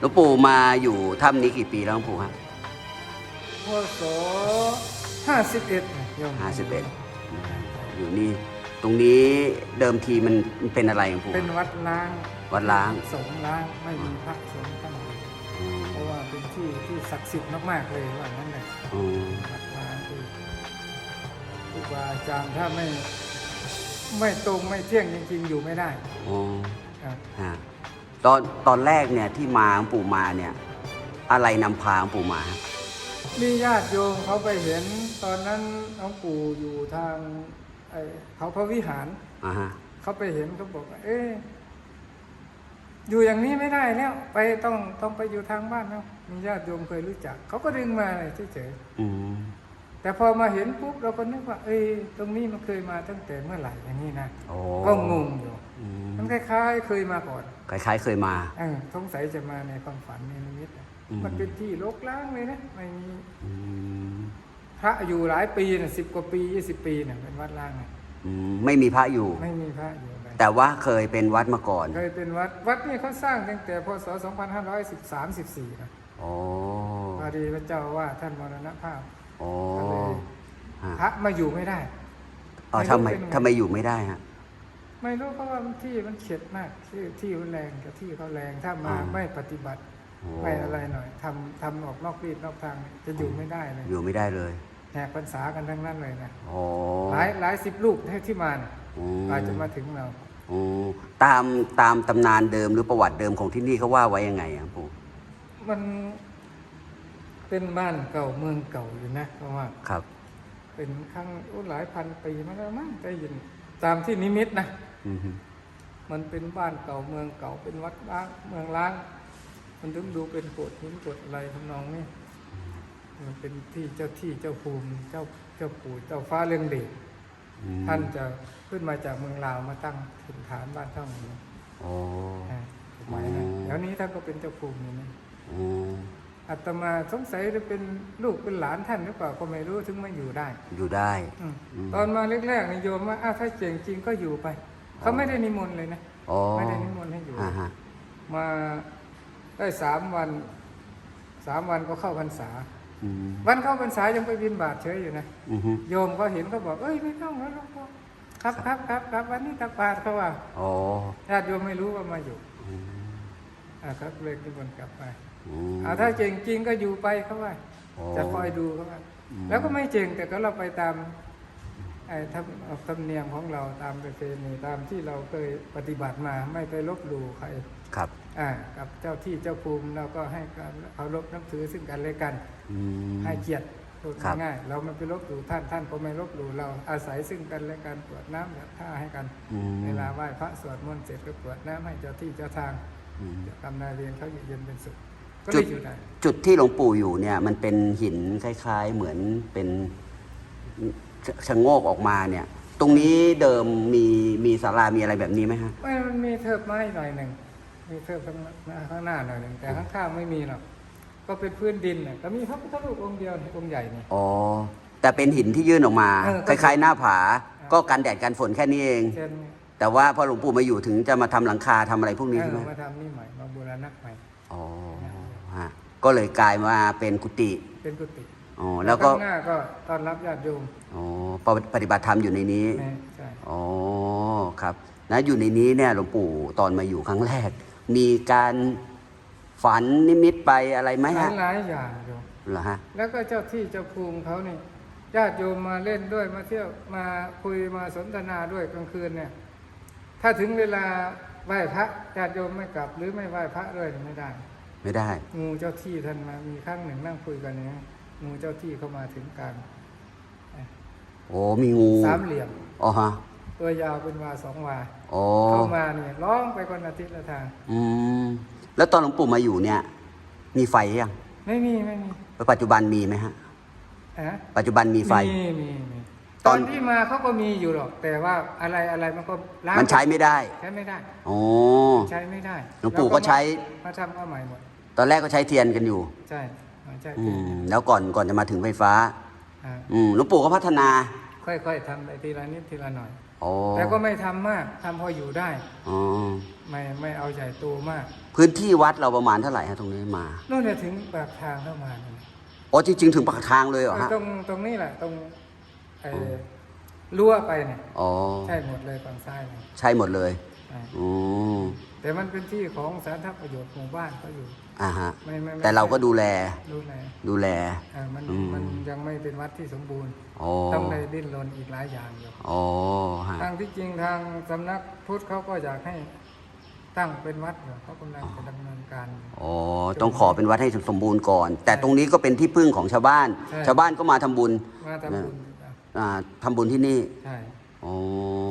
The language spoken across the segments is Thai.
หลวงปู่มาอยู่ถ้ำนี้กี่ปีแล้วหลวงปู่ครับพศห้าสิบเอ็ดโยมห้าสิบเอ็ดอยู่นี่ ตรงนี้เดิมทีมันมันเป็นอะไรหลวงปู่เป็นวัดล้างวัดล้าง สงฆ์ล้างไม่มีพระสงฆ์ตั้งอืมเพราะว่าเป็นที่ที่ศักดิ์สิทธิ์มากๆเลยว่างั้นเลยอืมวัดล้างคือครูบาอาจารย์ถ้าไม่ไม่ตรงไม่เที่ยงจริงๆอยู่ไม่ได้อ๋อครับ ฮะ ตอนตอนแรกเนี่ยที่มาหลวงปู่มาเนี่ยอะไรนำพาหลวงปู่มาฮะมีญาติโยมเขาไปเห็นตอนนั้นหลวงปู่อยู่ทางไอ้เขาพระวิหาร อ่าฮะเขาไปเห็นเขาบอกว่าเอ๊ะอยู่อย่างนี้ไม่ได้แล้วไปต้องต้องไปอยู่ทางบ้านแล้วมีญาติโยมเคยรู้จัก เขาก็ดึงมาเลยเฉยอืมๆ แต่พอมาเห็นปุ๊บเราก็นึกว่า เอ้ยตรงนี้มันเคยมาตั้งแต่เมื่อไหร่อย่างนี้นะโอ้ก็งงอยู่อืมมันคล้ายๆเคยมาก่อนคล้ายๆเคยมา เออสงสัยจะมาในความฝันในนิมิตอะอืม มันเป็นที่รกร้างเลยนะไม่มีอืมพระอยู่หลายปีนะสิบกว่าปียี่สิบปีนะเป็นวัดร้างนะอืมไม่มีพระอยู่ ไม่มีพระอยู่เลยแต่ว่าเคยเป็นวัดมาก่อนเคยเป็นวัดวัดนี่เขาสร้างตั้งแต่พศ 2513 14นะโอ้พอดีพระเจ้าว่าท่านมรณภาพ โอ้ก็เลยฮะพระมาอยู่ไม่ได้เอ๋อไม่รู้ทำไมเป็นไงทำไมอยู่ไม่ได้ฮะ ไม่รู้เพราะว่ามันที่มันเข็ดมากที่ที่มันแรงกับที่เขาแรงถ้ามาอ่า ไม่ปฏิบัติโอ้ไม่อะไรหน่อยทำทำออกนอกรีดนอกทางจะอยู่ไม่ได้เลยอยู่ไม่ได้เลยแหกพรรษากันทั้งนั้นเลยนะโอ้หลายหลายสิบลูกที่ที่มาน่ะอืมกว่าจะมาถึงเรา อืมตามตามตำนานเดิมหรือประวัติเดิมของที่นี่เขาว่าไว้ยังไงอะปู่มัน เป็นบ้านเก่าเมืองเก่าอยู่นะเพราะว่าครับ เป็นครั้งโอ้หลายพันปีมาแล้วมั้งได้ยินตามที่นิมิตนะอือฮึมันเป็นบ้านเก่าเมืองเก่าเป็นวัดล้างเมืองล้าง มันถึงดูเป็นโกดหินโกดอะไรทำนองนี้มันเป็นที่เจ้าที่เจ้าภูมิเจ้าเจ้าปู่เจ้าฟ้าเรืองเดชอืมท่านจะขึ้นมาจากเมืองลาวมาตั้งถิ่นฐานบ้านท่านี้โอ้สมัยนั้นอืมแล้วนี้ท่านก็เป็นเจ้าภูมิอยู่นี่อืม อาตมาสงสัยจะเป็นลูกเป็นหลานท่านหรือเปล่าก็ไม่รู้ถึงมาอยู่ได้ อยู่ได้อืมอืมตอนมาแรกๆนายโยมว่าอ้าวถ้าเจ๋งจริงก็อยู่ไป เขาไม่ได้นิมนต์เลยนะอ๋อไม่ได้นิมนต์ให้อยู่อ่าฮะมาได้สามวันสามวันก็เข้าพรรษา อืมวันเข้าพรรษายังไปบินบาตเฉยอยู่นะ อือฮึโยมก็เห็นก็บอก เอ้ยไม่ต้องแล้วหลวงพ่อครับครับครับครับวันนี้ตักบาตรเขาว่าอ๋อญาติโยมไม่รู้ว่ามาอยู่ อืม อ่าครับเลยนิมนต์กลับไป อืมอ่าถ้าเจ๋งจริงก็อยู่ไปเขาว่าอ๋อจะคอยดูเขาว่าอืมแล้วก็ไม่เจ๋งแต่ก็เราไปตามไอ้ธรรมธรรมเนียมของเราตามประเพณีตามที่เราเคยปฏิบัติมาไม่ไปลบหลู่ใครครับ อ่า กับเจ้าที่เจ้าภูมิเราก็ให้การเคารพนับถือซึ่งกันและกันอืมให้เกียรติพูดครับง่ายๆเราไม่ไปลบหลู่ท่านท่านก็ไม่ลบหลู่เราอาศัยซึ่งกันและกันกรวดน้ำแบบท่าให้กันอืมเวลาไหว้พระสวดมนต์เสร็จก็กรวดน้ำให้เจ้าที่เจ้าทางอืมเจ้ากรรมนายเวรเขาอยู่เย็นเป็นสุข ก็จุเลดยอยู่ได้จุดที่หลวงปู่อยู่เนี่ย มันเป็นหินคล้าย ๆ เหมือนเป็นชะชะโงกออกมาเนี่ย ตรงนี้เดิมมีมีศาลามีอะไรแบบนี้ไหมฮะไม่มันมีเทิบไม้หน่อยหนึ่งมีเทิบข้างหน้าข้างหน้าหน่อยหนึ่งแต่ข้างข้างๆไม่มีหรอกก็เป็นพื้นดินน่ะก็มีพระพุทธรูปองค์เดียวองค์ใหญ่นี่ อ๋อ แต่เป็นหินที่ยื่นออกมา เออคล้าย ๆ หน้าผา ก็กันแดดกันฝนแค่นี้เอง เช่นแต่ว่าพอหลวงปู่มาอยู่ถึงจะมาทำหลังคาทำอะไรพวกนี้เอใช่อไหมมาทำนี่ใหม่มาบูรณะใหม่อ๋อฮะ ก็เลยกลายมาเป็นกุฏิเป็นกุฏิอ๋อแล้วก็ข้างหน้าก็ต้อนรับญาติโยมอ๋อปฏิปฏิบัติธรรมอยู่ในนี้แม่ใช่อ๋อครับนะอยู่ในนี้เนี่ยหลวงปู่ตอนมาอยู่ครั้งแรก มีการฝันนิมิตไปอะไรไหมหลาฮะยหลายๆอย่างโยมเหรอฮะแล้วก็เจ้าที่เจ้าภูมิเขานี่ญาติโยมมาเล่นด้วยมาเที่ยวมาคุยมาสนทนาด้วยกลางคืนเนี่ย ถ้าถึงเวลาไหว้พระญาติโยมไม่กลับ หรือไม่ไหว้พระเลยไม่ได้ ไม่ได้ งูเจ้าที่ท่านมามีครั้งหนึ่งนั่งคุยกันเนี่ยงูเจ้าที่เข้ามาถึงกลางโอ้มีงูสามเหลี่ยมอ๋อฮะตัวยาวเป็นวาสองวาอ๋อเข้ามาเนี่ยร้องไปคนอาทิตย์ละทางอืมแล้วตอนหลวงปู่มาอยู่เนี่ย มีไฟยังไม่มีไม่มีปัจจุบันมีไหมฮะอะปัจจุบันมีไฟมีมีมีตตออนนที่มาเขาก็มีอยู่หรอก แต่ว่าอะไรอะไรมันก็ล้างมันใช้ไม่ได้ ใช้ไม่ได้โอ้ใช้ไม่ได้หลวงปู่ก็ใช้มาทำเอาใหม่หมดต อนแรกก็ใช้เทียนกันอยู่ ใช่มาใช่อืมแล้วก่อนก่อนจะมาถึงไฟฟ้าอ่าอืมหลวงปู่ก็พัฒนา ค่อยๆทำไปทีละนิดทีละหน่อยโอ้แต่ก็ไม่ทำมากทำพออยู่ได้อ๋อไไม่ไม่เอาใหญ่โตมาก พื้นที่วัดเราประมาณเท่าไหร่ฮะตรงนี้มานู่นเนี่ยถึงปากทางเข้ามานี่อ๋อจริงๆถึงปากทางเลยเหรอฮะตรงตรงนี้แหละตรงไอ้รั้วไปเนี่ยอ๋อใช่หมดเลยฝั่งซ้ายเนี่ยใช่หมดเลยใช่อืมแต่มันเป็นที่ของสาธารณประโยชน์หมู่บ้านเขาอยู่ อ่าฮะ ไม่ไม่ไม่แต่เราก็ดูแล ดูแลดูแลอ่ามันอืม มันยังไม่เป็นวัดที่สมบูรณ์อ๋อต้องได้ดิ้นรนอีกหลายอย่างอยู่อ๋อฮะ ทางที่จริงทางสำนักพุทธเขาก็อยากให้ตั้งเป็นวัดอยู่เขากำลังจะดำเนินการอยู่ อ๋อ ต้องขอเป็นวัดให้สมบูรณ์ก่อน แต่ตรงนี้ก็เป็นที่พึ่งของชาวบ้าน ใช่ ชาวบ้านก็มาทำบุญ มาทำบุญอ่าทำบุญที่นี่ ใช่อ๋อ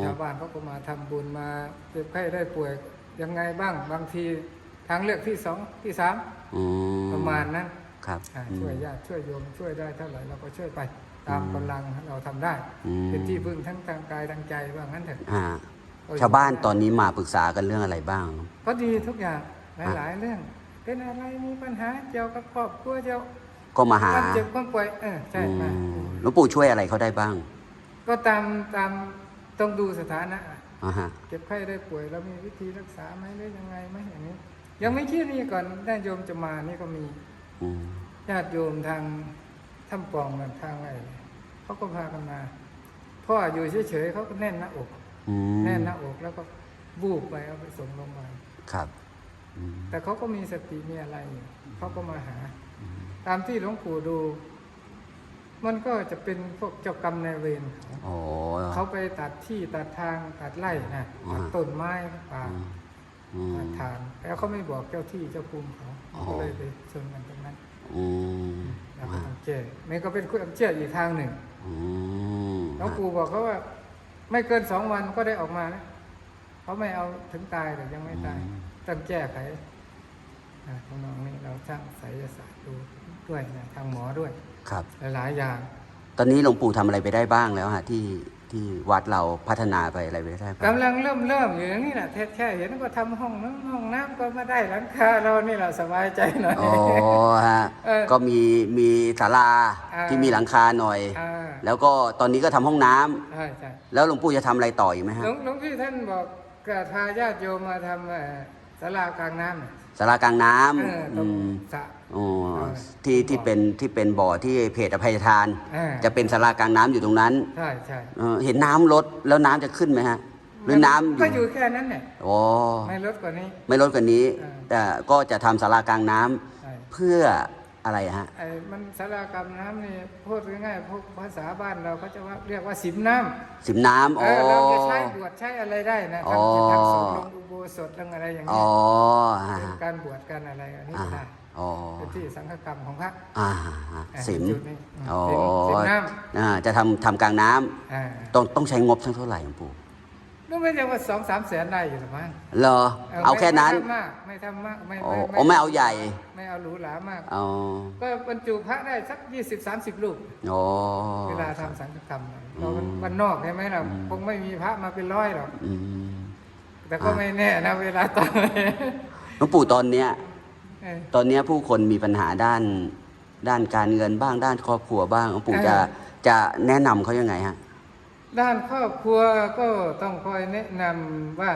ชาวบ้านเขาก็มาทำบุญมาเจ็บไข้ได้ป่วยยังไงบ้างบางที ทางเลือกที่สองที่สามอืมประมาณนั้นครับอ่าอืมช่วยญาติช่วยโยมช่วยได้เท่าไหร่เราก็ช่วยไปตามกำลังเราทำได้อืมเป็นที่พึ่งทั้งทางกายทางใจว่างั้นเถอะอ่าชาวบ้านตอนนี้มาปรึกษากันเรื่องอะไรบ้าง ก็ดีทุกอย่างหลายๆเรื่อง เป็นอะไรมีปัญหาเกี่ยวกับครอบครัวเจ้าก็มาหาความเจ็บความป่วยเออใช่อืมามหลวงปู่ช่วยอะไรเขาได้บ้าง ก็ตามตามต้องดูสถานะอ่าฮะเจ็บไข้ได้ป่วยแล้วมีวิธีรักษาไหมหรือยังไงไหมอย่างนี้ ยังไม่คิดนี่ก่อนญาติโยมจะมานี่ก็มีอืมญาติโยมทางถ้ำปองกันทางอะไรเขาก็พากันมาพ่ออยู่เฉยๆเขาก็แน่นหน้าอกอืมแน่นหน้าอกแล้วก็บูบไปเอาไปส่งโรงพยาบาลครับอืมแต่เขาก็มีสติมีอะไรอยู่เขาก็มาหา ตามที่หลวงปู่ดู มันก็จะเป็นพวกเจ้ากรรมนายเวรเขาโอ้เขาไปตัดที่ตัดทางตัดไร่นะอ่าตัดต้นไม้ป่า อืมอืมตัดทานแล้วเขาไม่บอกเจ้าที่เจ้าภูมิเขาอ๋อ ก็เลยไปชนกันตรงนั้นอืมแล้วก็ต้องแก้นี่ก็เป็นความเชื่ออีกทางหนึ่งอืมหลวงปู่บอกเขาว่า ไม่เกินสองวันก็ได้ออกมานะเขาไม่เอาถึงตายแต่ยังไม่ตายต้องแก้ไขอ่าทำนองนี้เราช่างไสยศาสตร์ดูด้วยนะทางหมอด้วย ครับ หลายๆอย่าง ตอนนี้หลวงปู่ทำอะไรไปได้บ้างแล้วฮะที่ ที่วัดเราพัฒนาไปอะไรไปได้บ้างกำลังเริ่มเริ่มอยู่อย่างนี้แหละแค่แค่เห็นก็ทำห้องน้ำห้องน้ำก็มาได้หลังคาเรานี่แหละสบายใจหน่อยอ๋อฮะเออก็มีมีศาลาอ่าที่มีหลังคาหน่อยอ่าแล้วก็ตอนนี้ก็ทำห้องน้ำใช่ใช่แล้วหลวงปู่จะทำอะไรต่ออีกไหมหฮะลวงหลวงพี่ท่านบอกกระพาญาติโยมมาทำ เอ่อศาลากลางน้ำน่ะศาลากลางน้เออำตรงอืมสระ อ๋อเออที่ที่เป็นที่เป็นบ่อที่เพจอภัยทาน เออ จะเป็นศาลากลางน้ำอยู่ตรงนั้นใช่ใช่เออเห็นน้ำลดแล้วน้ำจะขึ้นไหมฮะ หรือน้ำก็อยู่แค่นั้นเนี่ยอ๋อไม่ลดกว่านี้ ไม่ลดกว่านี้ เออ แต่ก็จะทำศาลากลางน้ำใช่เพื่อ อะไรฮะไอ้มันศาลากลางน้ำนี่พูดง่ายๆพวกภาษาบ้านเราเขาจะว่าเรียกว่าสิมน้ำสิมน้ำเออ๋อ อเราจะใช้บวชใช้อะไรได้นะอ๋อทำจิตทำสงฆ์ลงอุโบสถลงอะไรอย่างอ๋เงี้อยฮะเป็นการบวชการอะไรอันนี้อ่าก็ได้อ๋อเป็นที่สังฆกรรมของพระ อ่าฮะอ่าสิมจุดนี้อืมอ๋อสิมสิมน้อ่าจะทำทำกลางน้ำอ่าต้องต้องใช้งบสักเท่าไหร่หลวงปู่ นึกไม่ใช่ว่าสองสามแสนได้อยู่หรือมั้งเหรอ เอาไม่แค่นั้น ไม่ทำมากไม่ทำมากไม่อ๋ออ๋อไม่เอาใหญ่ ไม่เอาหรูหรามากอ๋อก็บรรจุพระได้สักยี่สิบสามสิบลูกอ๋อเวลาทำสังฆกรรมเนี่ยเรามันบ้านนอกใช่ไหมเราคงไม่มีพระมาเป็นร้อยหรอกอืมแต่ก็ไม่แน่นะเวลาตอนหลวงปู่ตอนเนี้ยเออตอนเนี้ยผู้คนมีปัญหาด้านด้านการเงินบ้างด้านครอบครัวบ้างหลวงปู่จะเออจะแนะนำเขายังไงฮะ ด้านครอบครัวก็ต้องคอยแนะนำว่า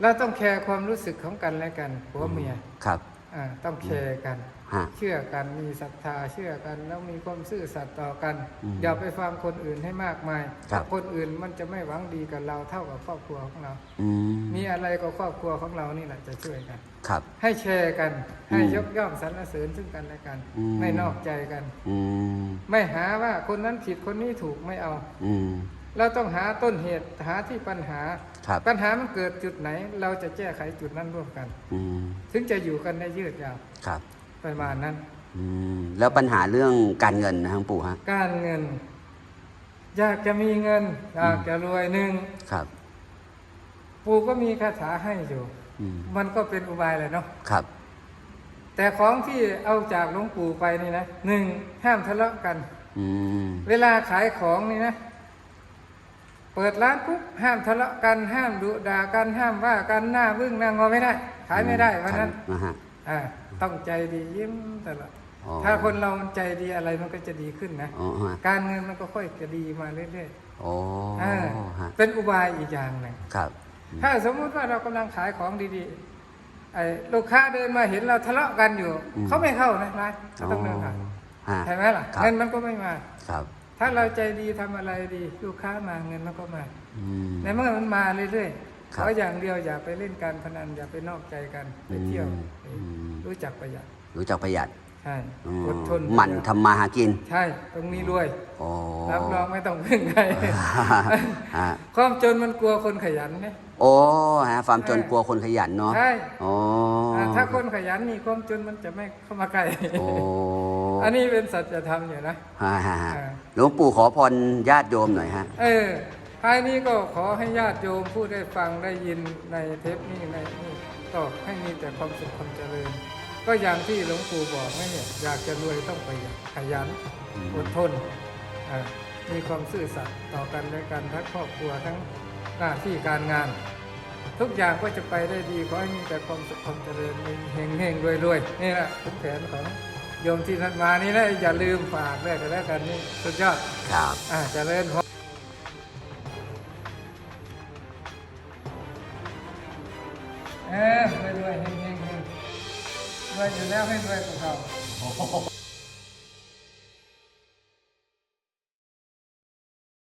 เราต้องแคร์ความรู้สึกของกันและกันผัวเมียครับ อ่าต้องแคร์กัน ฮะ เชื่อกันมีศรัทธาเชื่อกัน แล้วมีความซื่อสัตย์ต่อกัน อืมอย่าไปฟังคนอื่นให้มากมายครับ คนอื่นมันจะไม่หวังดีกับเราเท่ากับครอบครัวของเรา อืมมีอะไรก็ครอบครัวของเรานี่แหละจะช่วยกัน ครับ ให้แชร์กันอืมให้ยกย่องสรรเสริญซึ่งกันและกัน อืม ไม่นอกใจกัน อืมไม่หาว่าคนนั้นผิดคนนี้ถูกไม่เอา อืม เราต้องหาต้นเหตุหาที่ปัญหา ครับ ปัญหามันเกิดจุดไหน เราจะแก้ไขจุดนั้นร่วมกัน อืมถึงจะอยู่กันได้ยืดยาวครับ ประมาณนั้น อืมแล้วปัญหาเรื่องการเงินนะหลวงปู่ฮะ การเงิน อยากจะมีเงินอยากจะรวยหนึ่งครับ ปู่ก็มีคาถาให้อยู่อื มมันก็เป็นอุบายแหละเนาะครับ แต่ของที่เอาจากหลวงปู่ไปนี่นะหนึ่งห้ามทะเลาะกันอืมเวลาขายของนี่นะ เปิดร้านปุ๊บห้ามทะเลาะกัน ห้ามดุด่ากัน ห้ามว่ากันหน้าบึ้งหน้างอไม่ได้ ขายไม่ได้วันนั้นนะฮะอ่าต้องใจดียิ้มตลอดอ๋อถ้าคนเรามันใจดีอะไรมันก็จะดีขึ้นนะอ๋อฮะการเงินมันก็ค่อยจะดีมาเรื่อยโอ้ๆอ่าฮะเป็นอุบายอีกอย่างหนึ่งครับ ถ้าสมมุติว่าเรากำลังขายของดีๆไอ้ลูกค้าเดินมาเห็นเราทะเลาะกันอยู่อืมเขาไม่เข้านะร้านเขาต้องเดินผ่านฮะใช่ไหมล่ะครับเงินมันก็ไม่มาครับ ถ้าเราใจดีทำอะไรดี ลูกค้ามาเงินมันก็มาอืมในเมื่อมันมาเรื่อยๆครัขบออย่างเดียวอย่าไปเล่นการพนันอย่าไปนอกใจกันไปเที่ยวอืมรู้จักประหยัดรู้จักประหยัดใช่อืมอดทนหมั่นทำมาหากิน ใช่ ตรงนี้รวยโอ้รับรองไม่ต้องพึ่งใครฮะความจนมันกลัวคนขยันไหม โอ้ฮะความจนกลัวคนขยันเนาะใช่โอ้อ่าถ้าคนขยันนี่ความจนมันจะไม่เข้ามาใกล้โอ้อันนี้เป็นสัจธรรมอยู่นะฮะฮะฮะอ่าหลวงปู่ขอพรญาติโยมหน่อยฮะ เออท้ายนี้ก็ขอให้ญาติโยมผู้ได้ฟังได้ยินในเทปนี้ในนี่ก็ให้มีแต่ความสุขความเจริญ ก็อย่างที่หลวงปู่บอกนะเนี่ยอยากจะรวยต้องประหยัดขยันอืมอดทนอ่ามีความซื่อสัตย์ต่อกันและกันทั้งครอบครัวทั้ง หน้าที่การงาน ทุกอย่างก็จะไปได้ดีขอให้มีแต่ความสุขความเจริญเฮงเฮงรวยรวยๆนี่แหละเป็นแผนของโยมที่ท่านมานี่นะอย่าลืมฝากด้วยกันแล้วกันนี่สุดยอดครับอ่าเจริญพรเออรวยรวยๆเฮงเฮงเฮงรวยอยู่แล้วให้รวยกว่าเขา